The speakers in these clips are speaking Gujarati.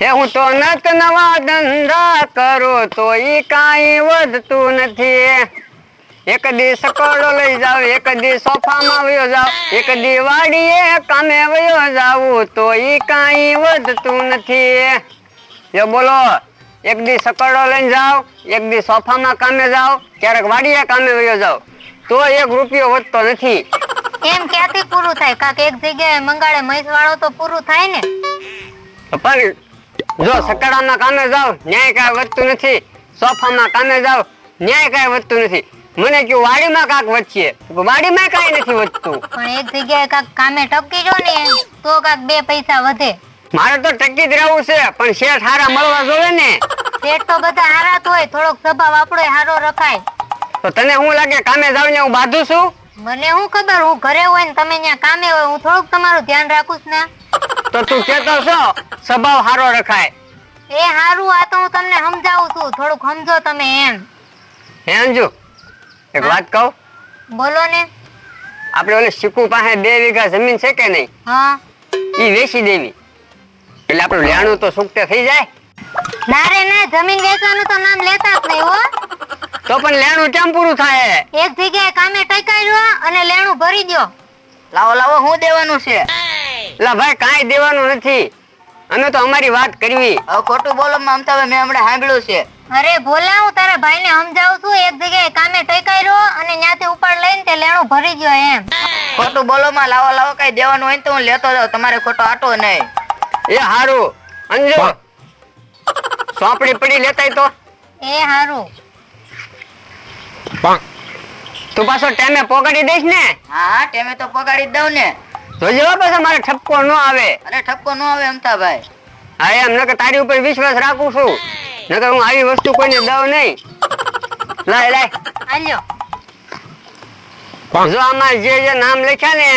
હે હું તો નત નવા ધંધા કરું તો ઈ કાંઈ વધતું નથી. એક દી સકોડો લઈ જાવ એક દી સોફામાં વયો જાવ એક દી વાડીએ કામે વયો જાવું તો ઈ કાંઈ વધતું નથી. જો બોલો એક દી સકોડો લઈને જાવ એક દી સોફામાં કામે જાવ ક્યારેક વાડીએ કામે વયો જાવ તો એક રૂપિયો વધતો નથી. એમ ક્યાંથી પૂરું થાય? કાક એક જગ્યાએ મંગાળે મહેશ વાળો તો પૂરું થાય ને? પણ જો સકડામાં કામે જાવ ન્યાય કાંઈ વધતું નથી. સોફામાં કામે જાવ ન્યાય કાંઈ વધતું નથી. મને કયું વાડીમાં કાંક વધશે વાડીમાં કાંઈ નથી વધતું. પણ એક જગ્યાએ કાક કામે ટકી જો ને તો કાક બે પૈસા વધે. મારે તો ટકી જ રહેવું છે પણ શેઠ હારા મળવા જોવે ને. શેઠ તો બધા હારા જ હોય થોડોક સ્વભાવ આપણો હારો રખાય. તો તને હું લાગે કામે જાવ ને હું બાંધું છું? મને શું ખબર હું ઘરે હોય ને તમે ત્યાં કામે હોય હું થોડુંક તમારું ધ્યાન રાખું છું ને. તો તું કેતો છો? સ્વભાવ સારો રખાય. એ હારું આ તો હું તમને સમજાવું છું. થોડુંક સમજો તમે એમ. હે અંજુ એક વાત કહું? બોલો ને. આપણે ઓલે શીકુ પાસે બે વીઘા જમીન છે કે નહીં? હા. ઈ વેચી દેવી. એટલે આપણું લેણું તો સુકતે થઈ જાય. ના રે ના જમીન વેચવાનું તો નામ લેતા જ નહીં હો. તો પણ લેણું કેમ પૂરું થાય? એક જગ્યાએ કામે ટકાઈ રહ્યો અને લેણું ભરી દો લાવો લાવો શું દેવાનું છે? લા ભાઈ કાંઈ દેવાનું નથી. અમે તો અમારી વાત કરવી. હવે ખોટું બોલો માં અમથા મેં હમણાં સાંભળ્યું છે. અરે ભોલા હું તારા ભાઈને સમજાવું છું. એક જગ્યાએ કામે ટકાઈ રહ્યો અને ત્યાંથી ઉપાડ લઈને તે લેણું ભરી ગયો એમ. ખોટું બોલો માં લાવો લાવો કઈ દેવાનું હોય ને તો હું લેતો જાઉં. તમારે ખોટો આટો નહીં. એ હારું. અંજો સોંપડી પડી લેતાય તો. એ હારું. તું પાછો ટેમે પોગાડી દઈશ ને? હા હા ટેમે તો પોગાડી દઉં ને. જોજો હો મારે ઠપકો ન આવે. અરે ઠપકો ન આવે અમથા હા એમ નકર તારી ઉપર વિશ્વાસ રાખું છું. નકર હું આવી વસ્તુ કોઈને દઉં નહીં. લાય લાય. હાલ્યો. જો આમાં જે જે નામ લખ્યા ને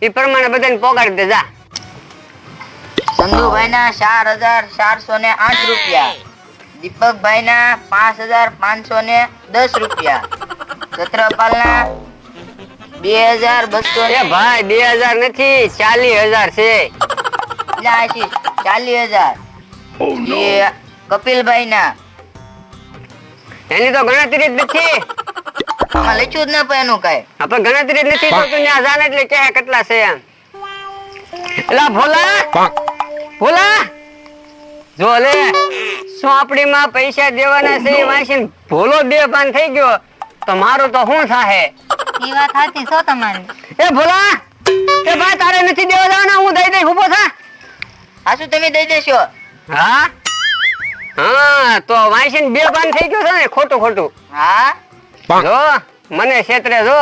એ પ્રમાણે બધાને પોગાડી દેજા ચંદુભાઈ સંધુભાઈ ના ચાર હજાર ચારસો ને આઠ રૂપિયા. દીપકભાઈ ના પાંચ હજાર પાંચસો ને દસ રૂપિયા. છત્રપાલ ના બે હજાર બસો એ ભાઈ બે હજાર નથી ચાલીસ હજાર છે. ચાલીસ હજાર. એ કપિલભાઈ ના એની તો ગણતરી જ નથી. લખ્યું જ ના પણ એનું કઈ. આપણે ગણતરી જ નથી તો તું ત્યાં જાણે એટલે કે કેટલા છે એમ. એલા ભોલા! ભોલા! જો લે સોંપડીમાં પૈસા દેવાના છે એ વાંચીને ભોલો બે પાન થઈ ગયો તો મારું તો શું થાહે? એ વાત સાચી છો તમારી? એ ભોલા એ ભાઈ તારે નથી દેવા જવાના? હું દઈ દઈ ઊભો થા. શું તમે દઈ દેશો? હા? હા તો વાંચીને બે પાન થઈ ગયો છે ને ખોટું ખોટું. હા? જો મને ક્ષેત્રે જો.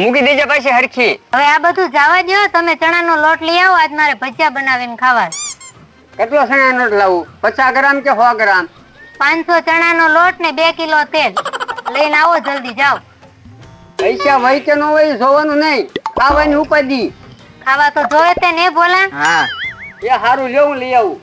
મૂકી દેજે પાછી હરખી. હવે આ બધું જવા દો તમે ચણાનો લોટ લઈ આવો આજ મારે ભજીયા બનાવીને ખાવા. કેટલો સણા લોટ લાવું? પચાસ ગ્રામ કે સો ગ્રામ? પાંચસો ચણાનો લોટ ને બે કિલો તેલ. લઈને આવો જલ્દી જાઓ. પૈસા વહી કે ન હોય જોવાનું નહીં. ખાવાની ઉપાધિ. ખાવા તો જોવે તે ને બોલા હા. એ હારું લેવું લઈ આવું.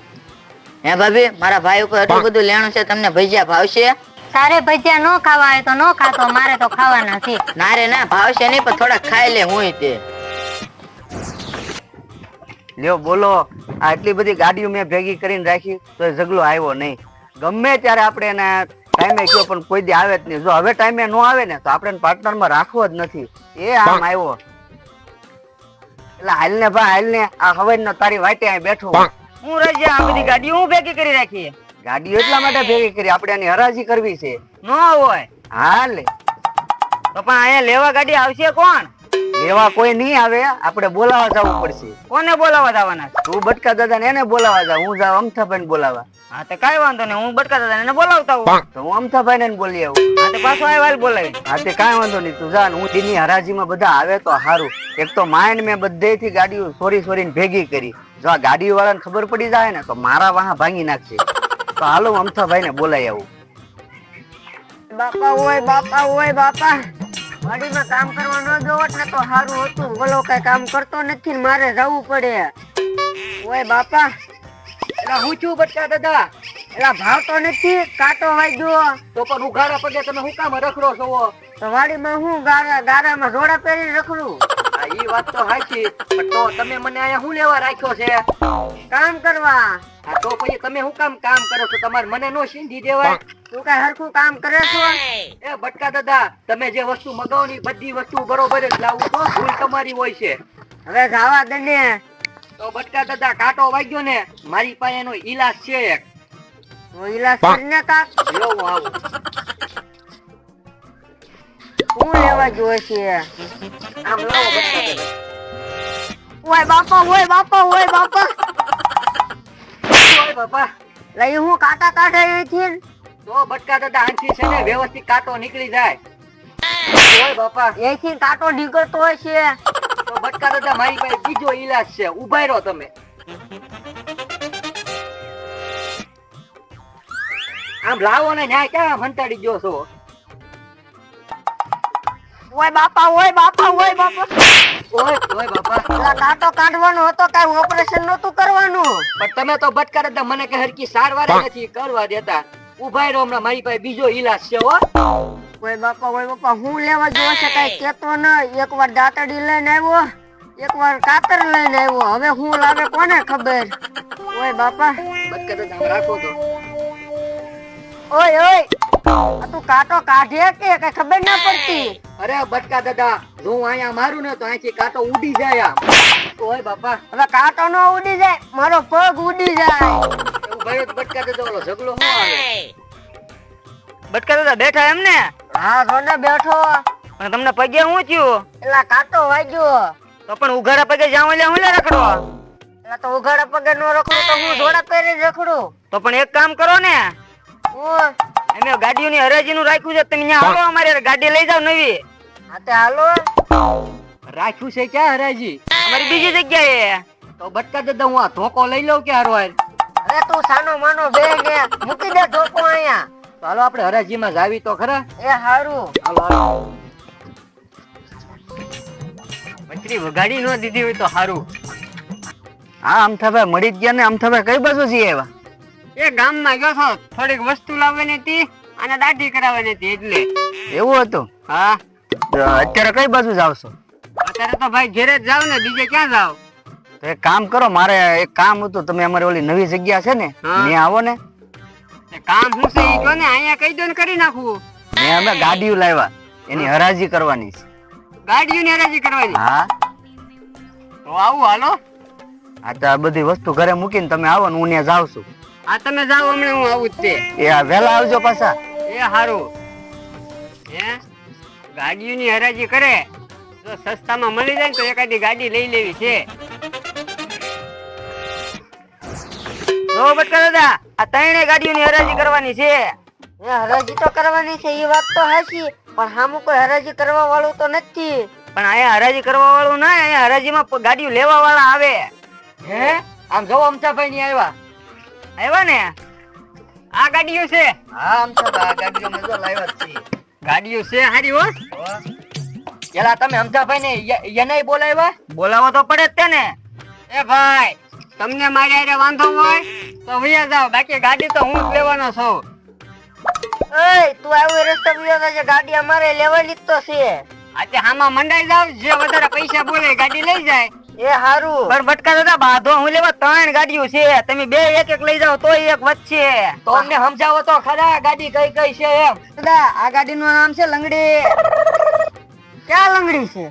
હે ભાભી મારા ભાઈ ઉપર એટલું બધું લેણું છે તમને ભજીયા ભાવશે? તારે ભજીયા નો ખાવા હોય તો નો ખાતો મારે તો ખાવાના છે. ના રે ના ભાવશે નહીં પણ થોડા ખાઈ લે હું તે. લ્યો બોલો આટલી બધી ગાડીઓ મેં ભેગી કરીને રાખી તો ઝગલો આવ્યો નહીં. ગમે ત્યારે આપણે એને ટાઈમે કયો પણ કોઈ દી આવે જ નહીં. જો હવે ટાઈમે નો આવે ને તો આપણે પાર્ટનરમાં રાખવો જ નથી. એ આમ આવ્યો. એટલે હાલ ને ભાઈ હાલ ને આ હવે તારી વાટે અહીં બેઠો. હું. રહી રજા આ બધી ગાડી હું ભેગી કરી રાખી? ગાડી એટલા માટે ભેગી કરી આપણે એની હરાજી કરવી છે. ન હોય. હાલ. તો પણ અહીંયા લેવા ગાડી આવશે કોણ? લેવા કોઈ નહીં આવે આપણે બોલાવા જવું પડશે. કોને બોલાવા જવાના? તું બટકા દાદા એને બોલાવા જા હું જાઉં અમથાભાઈ ને બોલાવા. હા તો કઈ વાંધો નહીં હું બટકા દાદા એને બોલાવતા હું તો હું અમથાભાઈ ને બોલી આવું. હા તો પાછો આવ્યા બોલાવી. હા તે કઈ વાંધો નહીં તું જા ને હું દીની હરાજીમાં બધા આવે તો સારું એક તો માઇન્ડ મેં બધેથી ગાડીઓ સોરી સોરીને ભેગી કરી. જો આ ગાડી વાળાને ખબર પડી જાય ને તો મારા વાહ ભાંગી નાખશે. તો હાલો અમથાભાઈ ને બોલાઈ આવું. બાપા હોય બાપા હોય બાપા. વાડીમાં કામ કરવા ન જોવત ને તો સારું હતું. બોલો કઈ કામ કરતો નથી ને મારે જવું પડે. ઓય બાપા એલા હું છું બટકા દાદા? એલા ભાવતો નથી કાંટો વાગ્યો. તો પણ ઉઘાડા પગે તમે હું કામ રખડો છો? તો વાડીમાં હું ગારા ગારામાં જોડા પહેરી રખડું? ઈ વાત તો સાચી પણ તો તમે મને અહીંયા શું લેવા રાખ્યો છે? કામ કરવા? હા તો પછી તમે શું કામ કામ કરો છો? તમારે મને નો સિંધી દેવાય. તું કઈ હરખું કામ કરે છો? એ બટકા દાદા તમે જે વસ્તુ મગાવની બધી વસ્તુ બરોબર જ લાવું તો ભૂલ તમારી હોય છે. હવે જાવા દે ને. તો બટકા દાદા કાંટો વાગ્યો ને. મારી પાસે એનો ઈલાજ છે એક. તો ઈલાજ કરીને કાક જો આવું. શું લેવા જોઈશે આમ લાવો દાદા ઓય બાપા ઓય બાપા ઓય બાપા ઓય બાપા લઈ હું કાટા કાઢે અહીંથી તો બટકા દાદા આનથી છે ને વ્યવસ્થિત કાંટો નીકળી જાય ઓય બાપા એથી કાંટો નીકળતો હોય છે તો બટકા દાદા મારી પાસે બીજો ઈલાજ છે ઊભા રહો તમે આમ લાવો ને ન્યાય ક્યાં હંતાડી ગયો છો ઓય બાપા ઓય બાપા ઓય બાપા. ઓય ઓય બાપા. પેલા કાંટો કાઢવાનો હતો કઈ ઓપરેશન નહોતું કરવાનું. પણ તમે તો બટકા દાદા મને કે હરકી સારવાર નથી કરવા દેતા. ઊભા રહો હમણાં મારી પાસે બીજો ઈલાજ છે હો. ઓય બાપા ઓય બાપા હું લેવા જોઈશે કઈ કેતો ન. એકવાર દાંતડી લઈને આવ્યો એકવાર કાતર લઈને આવ્યો. હવે હું લાગે કોને ખબર? ઓય બાપા. બટકા રાખો તો. ઓય ઓય. તું કાટો કાઢે કે કઈ ખબર ના પડતી? અરે બટકા દાદા હું અહીંયા મારું ને તો અહીંથી કાટો ઉડી જાય આમ. ઓય બાપા. હવે કાટો નો ઉડી જાય મારો પગ ઉડી જાય. ભાઈ બટકા દાદા ઓલો ઝગલો શું આવે. બટકા દાદા બેઠા એમ ને હા રોને બેઠો. અને તમને પગે શું થયું? એટલે કાટો વાગ્યો. તો પણ ઉઘાડા પગે જાવ એટલે હું લે રખડો? એટલે તો ઉઘાડા પગે નો રખડું તો હું જોડા પહેરી રખડું. તો પણ એક કામ કરો ને. હું અમે ગાડીઓની હરાજીનું રાખ્યું છે તમે અહીંયા આવો અમારે ગાડી લઈ જાવ નવી. હા તે હાલો. રાખ્યું છે ક્યાં હરાજી? અમારી બીજી જગ્યાએ. તો બટકા દાદા હું આ ધોકો લઈ લઉં કે હારવાર અરે તું સાનો માનો બે ને મૂકી દે ધોકો અહીંયા. તો હાલો આપણે હરાજીમાં જાવી તો ખરા? એ હારું. હાલો હાલો. મંત્રી વગાડી ન દીધી હોય તો સારું હા અમથાભાઈ મળી જ ગયા ને અમથાભાઈ કઈ બાજુ છીએ એવા? એ ગામમાં ગયો છો થોડીક વસ્તુ લાવવાની હતી અને દાઢી કરાવવાની હતી એટલે. એવું હતું? હા. અત્યારે કઈ બાજુ જાવ છો? અત્યારે તો ભાઈ ઘેરે જ જાવ ને બીજે ક્યાં જાવ તો એક કામ કરો મારે એક કામ હતું તમે અમારી ઓલી નવી જગ્યા છે ને ત્યાં આવો ને. કામ શું છે ઈ જો ને અહીંયા કહી દો ને કરી નાખું. મેં અમે ગાડીઓ લાવ્યા એની હરાજી કરવાની છે. ગાડીઓની હરાજી કરવાની? હા. તો આવું હાલો. આ તો આ બધી વસ્તુ ઘરે મૂકીને તમે આવો ને હું ત્યાં જાઉં છું. આ તમે જાઓ હમણાં હું આવું જ તે. એ વેલા આવજો પાછા. એ હારું. હે? ગાડીઓની હરાજી કરે જો સસ્તામાં મળી જાય ને તો એકાદી ગાડી લઈ લેવી છે. જો બટકા દાદા આ ત્રણેય ગાડીઓની હરાજી કરવાની છે. એ હરાજી તો કરવાની છે એ વાત તો હાચી પણ હામું કોઈ હરાજી કરવા વાળું તો નથી. પણ અહીંયા હરાજી કરવા વાળું ના અહીંયા હરાજીમાં ગાડીઓ લેવા વાળા આવે. હે? આમ જો અમથાભાઈ ની આવ્યા. આવ્યા ને? આ ગાડીઓ છે. હા અમથાભાઈ આ ગાડીઓ મેં જો લાવ્યા છે ગાડીઓ છે હારી હો. પેલા તમે અમથાભાઈ ને એને બોલાવ્યા? બોલાવો તો પડે જ તે ને. એ ભાઈ તમને મારી હારે વાંધો હોય તો વયા જાઓ. બાકી ગાડી તો હું જ લેવાનો છું. એય તું આવો રસ્તે બીજો છે ગાડી અમારે લેવાની જ તો છે. આજે હામાં મંડાઈ જાવ. જે વધારે પૈસા બોલે ગાડી લઈ જાય. એ હારું. પણ બટકા દાદા બાંધો હું લેવા ત્રણ ગાડીઓ છે. તમે બે એક એક લઈ જાઓ તો એક વચ્ચે તો? અમને સમજાવો તો ખરા ગાડી કઈ કઈ છે એમ. દાદા આ ગાડીનું નામ છે લંગડી. ક્યાં લંગડી છે?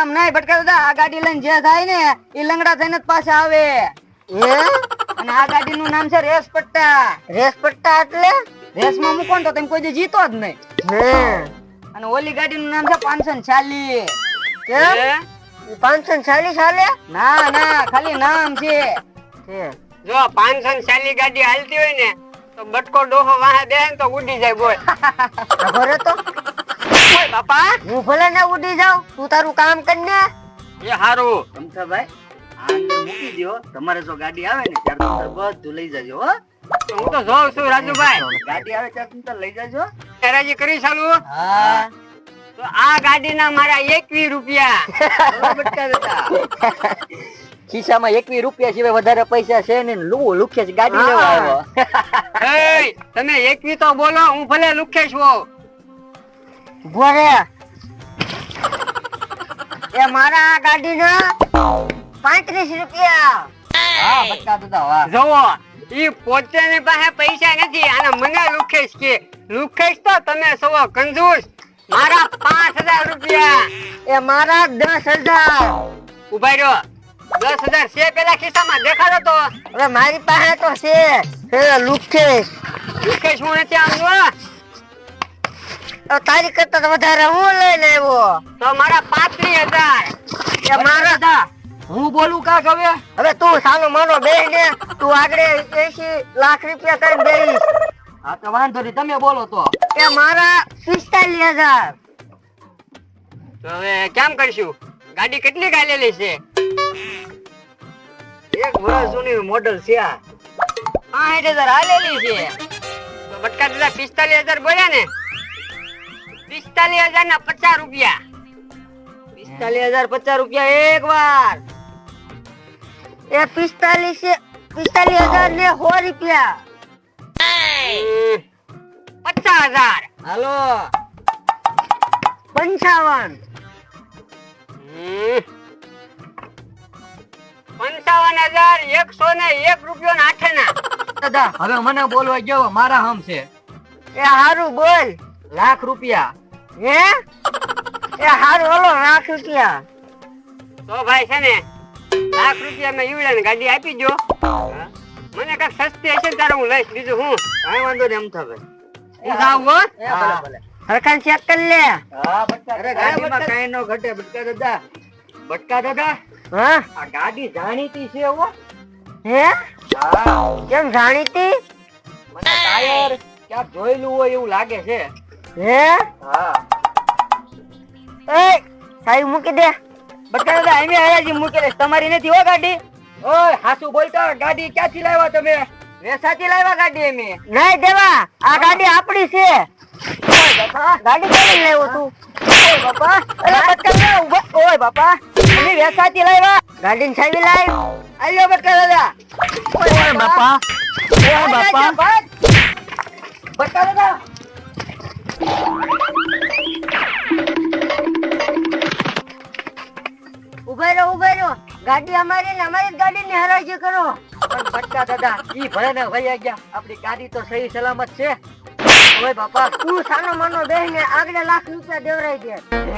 એમ નહીં બટકા દાદા આ ગાડી લઈને જે થાય ને એ લંગડા થઈને જ પાછા આવે. હે? અને આ ગાડીનું નામ છે રેસ પટ્ટા રેસ પટ્ટા એટલે? રેસમાં મૂકો ને તો તમે કોઈ દી જીતો જ નહીં. અને ઓલી ગાડીનું નામ છે પાંચસો ને ચાલીસ કેમ? પાંચસો ને ચાલીસ હાલે? ના ના ખાલી નામ છે. જો પાંચસો ને ચાલીસ ગાડી હાલતી હોય ને તો બટકો ડોહો વાહે દે ને તો ઉડી જાય બોલ. ખબર તો બાપા. હું ભલે ને ઉડી જાઉં તું તારું કામ કર ને. એ હારું. અમથાભાઈ આ અંદર મૂકી દ્યો. તમારે જો ગાડી આવે ને ત્યારે તમે બધું લઈ જજો હો. તો હું તો જોઉં છું રાજુભાઈ. ગાડી આવે ત્યારે તમે લઈ જજો. હરાજી કરી ચાલુ? હા. તો આ ગાડીના મારા એકવી રૂપિયા. ખિસ્સામાં એકવી રૂપિયા સિવાય વધારે પૈસા છે ને લુવો લુખે છે ગાડી લેવા આવ્યો. તમે એકવી તો બોલો હું ભલે લુખે છું. ઊભો એ મારા ગાડીના પાંત્રીસ રૂપિયા. હા બટકા દાદા વાહ. જુઓ ઈ પોતાની પાસે પૈસા નથી અને મને લુખેશ કે લુખેશ તો તમે સવો કંજૂસ. મારા પાંચ હજાર રૂપિયા. એ મારા દસ હજાર. ઊભા રહ્યો. દસ હજાર છે પેલા ખિસ્સામાં? દેખાડો તો. હવે મારી પાસે તો છે. પેલા લુકેશ લુકેશ હું નથી આવ્યો તારી કરતા તો વધારે હું લઈને આવ્યો? તો મારા પાંત્રીસ હજાર. એ મારા હતા હું બોલું કાક હવે? હવે તું સાનો માનો બે ને તું આગળ એસી લાખ રૂપિયા કરીને બેહીશ. હા તો વાંધો નહીં તમે બોલો તો. એ મારા પિસ્તાલીસ હજાર. તો હવે કેમ કરશું? ગાડી કેટલી ગાલેલી છે? એક વર્ષ જૂની મોડલ છે આ. સાઠ હજાર હાલેલી છે. તો બટકા દાદા પિસ્તાલીસ હજાર બોલ્યા ને? પિસ્તાલીસ હજાર ના પચાસ રૂપિયા. પિસ્તાલીસ હજાર પચાસ રૂપિયા એક વાર. એ પિસ્તાલીસ પિસ્તાલીસ હજાર ને સો રૂપિયા. પચાસ હજાર. હાલો. પંચાવન. પંચાવન હજાર એકસો ને એક રૂપિયો ને આઠે ના દાદા હવે મને બોલવા ગયો મારા હમ છે. એ હારું બોલ. લાખ રૂપિયા. હે? એ હારું ઓલો લાખ રૂપિયા. તો ભાઈ છે ને લાખ રૂપિયા મેં યુવડા ને ગાડી આપી દો મને કંઈક સસ્તી હશે તારે હું લઈશ. બીજું હું? કઈ વાંધો નહીં એમ થશે હું? જાઉં હો. હરખાન ચેક કરી લે. અરે ગાડીમાં કાંઈ નો ઘટે બટકા દાદા. બટકા દાદા હા? આ ગાડી જાણીતી છે હો. હે? કેમ જાણીતી? મને ટાયર ક્યાંક જોયેલું હોય એવું લાગે છે. હે? હા. એ સાહેબ મૂકી દે. બટકા દાદા એમે હરાજી મૂકી દે. તમારી નથી હો ગાડી? ઓય હાસુ બોલતો ગાડી ક્યાંથી લાવ્યા તમે? વેસાથી લાવ્યા ગાડી એમે નહીં દેવા આ ગાડી આપણી છે. ગાડી કેવી લેવું તું? ઓય બાપા ઊભા. ઓય બાપા તમે વેસાથી લાવ્યા. ગાડી છાવી લાવ આલ્યો બટકા દાદા ઓય બાપા. ઓય બાપા. બટકા દાદા ગાડી અમારી ને અમારી ગાડી ની હરાજી કરો. પણ બટકા દાદા, ઈ ભલે ને વહી ગયા. આપડી ગાડી તો સહી સલામત છે. ઓય બાપા, તું સાનો માનો બેહીને આગળ લાખ રૂપિયા દેવરાઈ દે.